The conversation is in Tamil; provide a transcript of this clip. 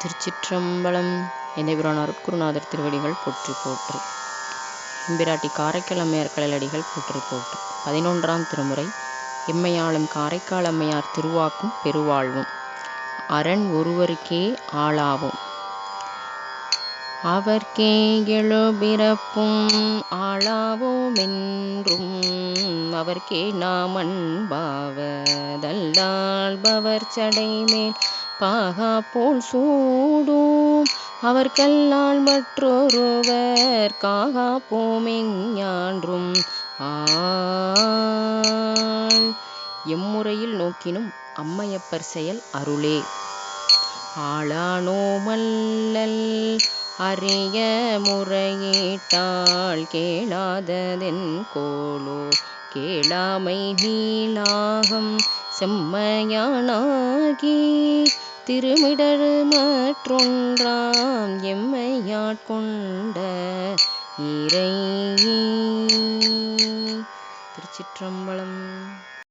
திருச்சிற்றம்பலம் எந்தபிரான் அருட்குருநாதர் திருவடிகள் போற்றி போற்று. எம்பிராட்டி காரைக்கால் அம்மையார் கழலடிகள் போற்றி போற்று. பதினொன்றாம் திருமுறை எம்மையாளும் காரைக்கால் அம்மையார் திருவாக்கும் பெருவாழ்வும். அரண் ஒருவருக்கே ஆளாவும். அவர்க்கே எழுபிறப்பும் பிறப்பும் ஆளாவோமென்றும். அவர்க்கே நாம் அன்பாவதல்லாள்பவர் சடைமேல் பாகா போல் சூடும். அவர் கல்லால் மற்றொருவர் காகா போமெஞ்ஞான்றும் ஆள். எம்முறையில் நோக்கினும் அம்மையப்பர் செயல் அருளே. ஆளானோமல்லல் அரிய முறையீட்டாள் கேளாததென் கோலோ. கேளாமை நீலாகம் செம்மையானாகி திருமிடரு மற்றொன்றாம் எம்மையாட்கொண்ட இறை திருச்சிற்றம்பலம்.